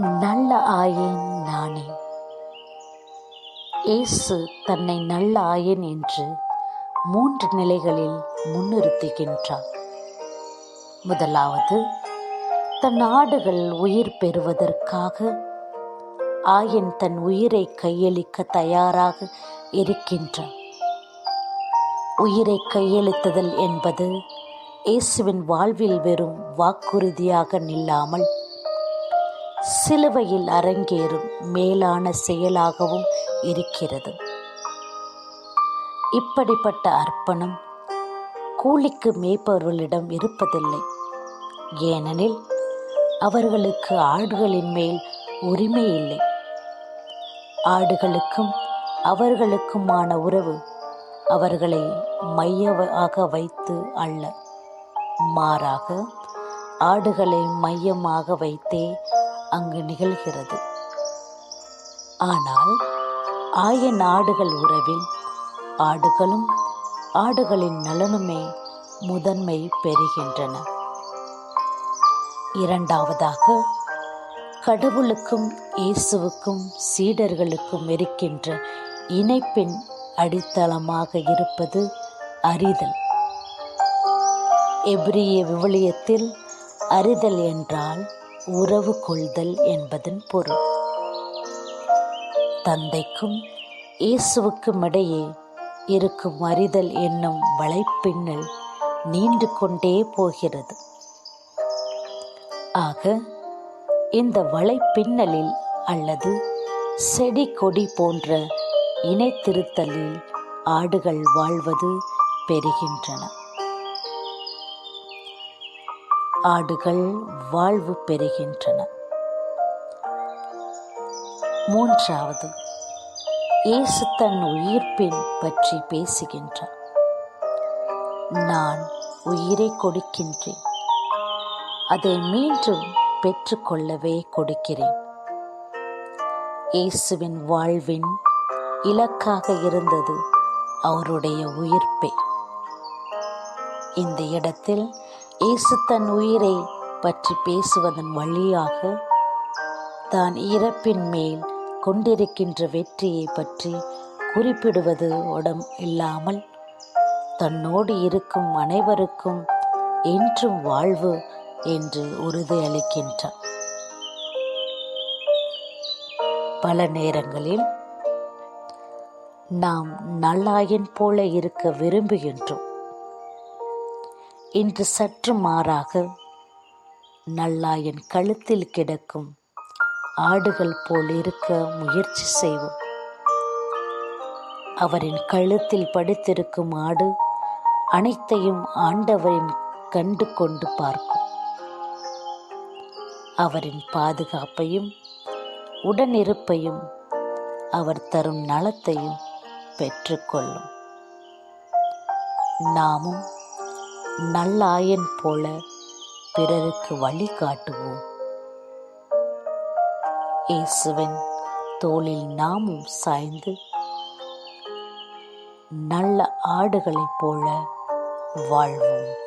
நல்ல ஆயன் நானே. இயேசு தன்னை நல்ல ஆயன் என்று மூன்று நிலைகளில் முன்னிறுத்துகின்றார். முதலாவது தன் ஆடுகள் உயிர் பெறுவதற்காக ஆயன் தன் உயிரை கையளிக்க தயாராக இருக்கின்றார் உயிரை கையளித்தல் என்பது இயேசுவின் வாழ்வில் வெறும் வாக்குறுதியாக நில்லாமல் சிலுவையில் அரங்கேறும் மேலான செயலாகவும் இருக்கிறது. இப்படிப்பட்ட அர்ப்பணம் கூலிக்கு மேய்ப்பவர்களிடம் இருப்பதில்லை. ஏனெனில் அவர்களுக்கு ஆடுகளின் மேல் உரிமை இல்லை. ஆடுகளுக்கும் அவர்களுக்குமான உறவு அவர்களை மையமாக வைத்து அல்ல. மாறாக ஆடுகளை மையமாக வைத்தே அங்கு நிகழ்கிறது. ஆனால் ஆய நாடுகள் உறவில் ஆடுகளும் ஆடுகளின் நலனுமே முதன்மை பெறுகின்றன. இரண்டாவதாக கடவுளுக்கும் இயேசுவுக்கும் சீடர்களுக்கும் இருக்கின்ற இணைப்பின் அடித்தளமாக இருப்பது அறிதல். எப்ரிய விவிலியத்தில் அறிதல் என்றால் உறவு கொள்தல் என்பதன் பொருள். தந்தைக்கும் இயேசுவுக்கும் இடையே இருக்கும் அறிதல் என்னும் வலைப்பின்னல் நீண்டு கொண்டே போகிறது. ஆக இந்த வலைப்பின்னலில் அல்லது செடி கொடி போன்ற இணைத்திருத்தலில் ஆடுகள் வாழ்வது பெறுகின்றன. ஆடுகள் வாழ்வு பெறுகின்றன. மூன்றாவது இயேசு தன் உயிர்ப்பின் பற்றி பேசுகின்றார். நான் உயிரை கொடுக்கின்றேன். அதை மீண்டும் பெற்றுக்கொள்ளவே கொடுக்கிறேன். இயேசுவின் வாழ்வின் இலக்காக இருந்தது அவருடைய உயிர்ப்பே. இந்த இடத்தில் இயேசு தன் உயிரை பற்றி பேசுவதன் வழியாக தான் இறப்பின் மேல் கொண்டிருக்கின்ற வெற்றியை பற்றி குறிப்பிடுவது உடம் இல்லாமல் தன்னோடு இருக்கும் அனைவருக்கும் என்றும் வாழ்வு என்று உறுதியளிக்கின்றார் பல நேரங்களில் நாம் நல்லாயின் போல இருக்க விரும்புகின்றோம். இன்று சற்று மாறாக நல்லாயன் கழுத்தில் கிடக்கும் ஆடுகள் போல் இருக்க முயற்சி செய்வோம். அவரின் கழுத்தில் படுத்திருக்கும் ஆடு அனைத்தையும் ஆண்டவரின் கண்டு கொண்டு பார்க்கும். அவரின் பாதுகாப்பையும் உடனிருப்பையும் அவர் தரும் நலத்தையும் பெற்றுக்கொள்ளும். நாமும் நல்லாயன் போல பிறருக்கு வழி காட்டுவோம். இயேசுவின் தோளில் நாமும் சாய்ந்து நல்ல ஆடுகளைப் போல வாழ்வோம்.